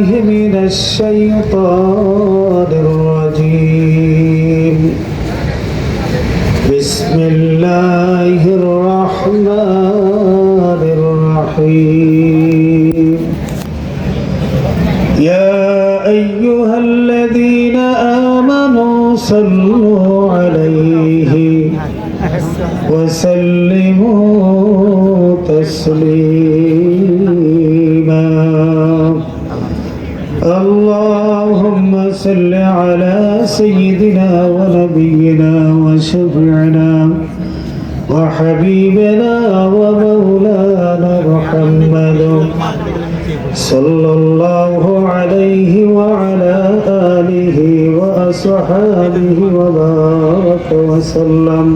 بالله من الشيطان الرجيم. بسم الله الرحمن الرحيم. يا أيها الذين آمنوا صلوا عليه وسلموا تسليما. وحبيبنا ومولانا محمد صلى الله عليه وعلى آله وأصحابه وبارك وسلم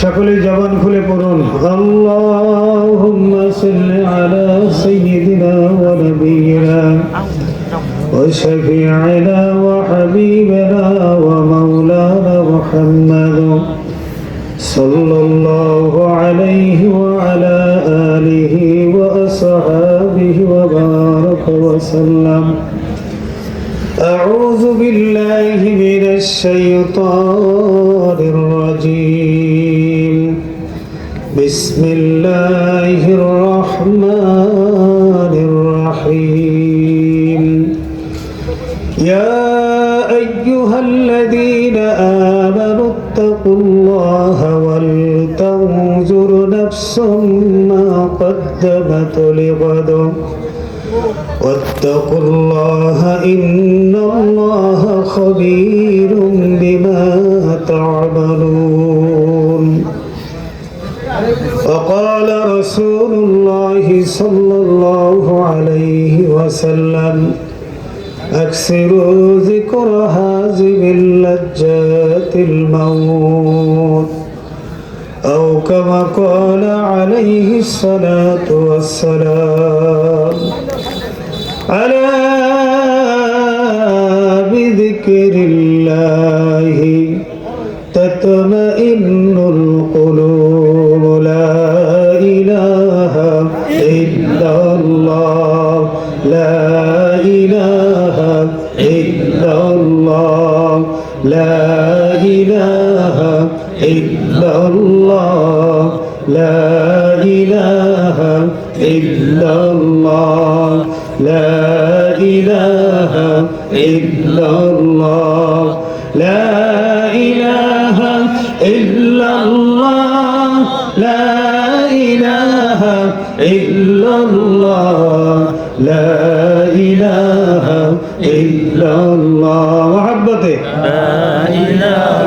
সকলে জবান খুলে পড়ুন আল্লাহুম্মা সাল্লি আলা সাইয়্যিদিনা ওয়া নাবিয়িনা وشفيعنا وحبيبنا ومولانا محمد صلى الله عليه وعلى آله وأصحابه وبارك وسلم. أعوذ بالله من الشيطان الرجيم. بسم الله الرحمن قدمت لغد واتقوا الله إن الله خبير بما تعملون. وقال رسول الله صلى الله عليه وسلم أكثروا ذكر هازم اللجات الموت. أو كما قال عليه الصلاة والسلام ألا بذكر الله تطمئن القلوب لا إله إلا الله لا إله إلا الله لا إله إلا الله إلا الله لا إله إلا الله لا إله إلا الله لا إله إلا الله لا إله إلا الله محبته لا إله إلا الله لا إله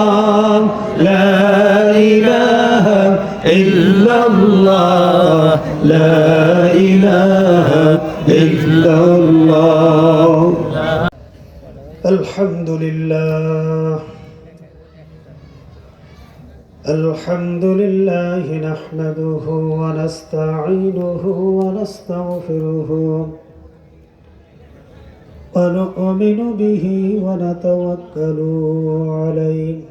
إلا الله لا إله إلا الله. الحمد لله الحمد لله نحمده ونستعينه ونستغفره ونؤمن به ونتوكل عليه.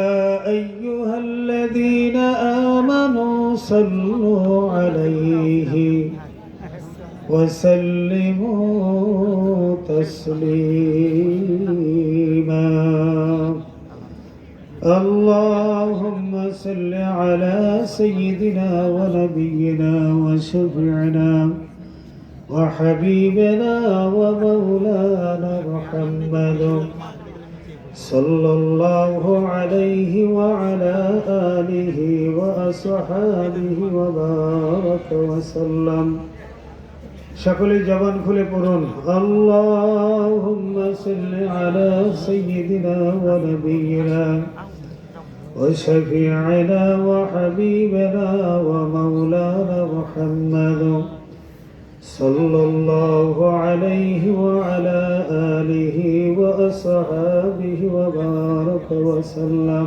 وسلموا تسليما. اللهم صل على سيدنا ونبينا وشفعنا وحبيبنا ومولانا محمد صلى الله عليه وعلى آله وأصحابه وبارك وسلم. সকলে জবান খুলে পড়ুন আল্লাহুম্মা সাল্লি আলা সাইয়্যিদিনা ওয়া নাবিয়িনা وشفيعنا وحبيبنا ومولانا محمد صلى الله عليه وعلى آله وأصحابه وبارك وسلم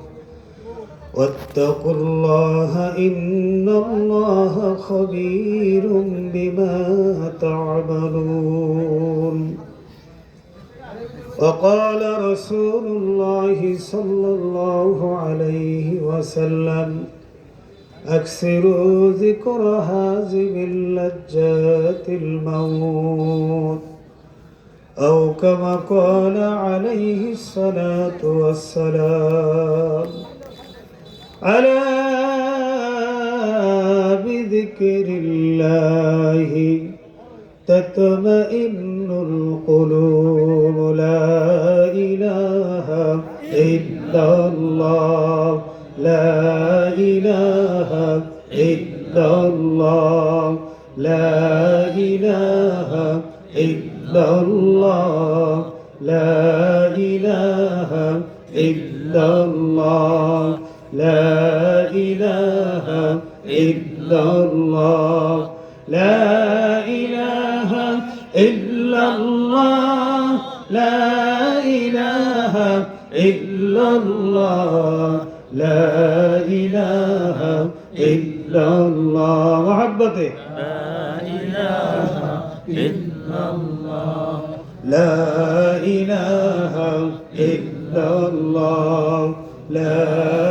واتقوا الله إن الله خبير بما تعملون. وقال رسول الله صلى الله عليه وسلم أكثروا ذكر هازم اللجات الموت. أو كما قال عليه الصلاة والسلام ألا بذكر الله تطمئن القلوب لا إله إلا الله لا إله إلا الله لا إله إلا الله لا إله إلا الله لا إله إلا الله. لا إله إلا الله. لا إله إلا الله. لا إله إلا الله. محبته. لا إله إلا الله. لا إله إلا الله. لا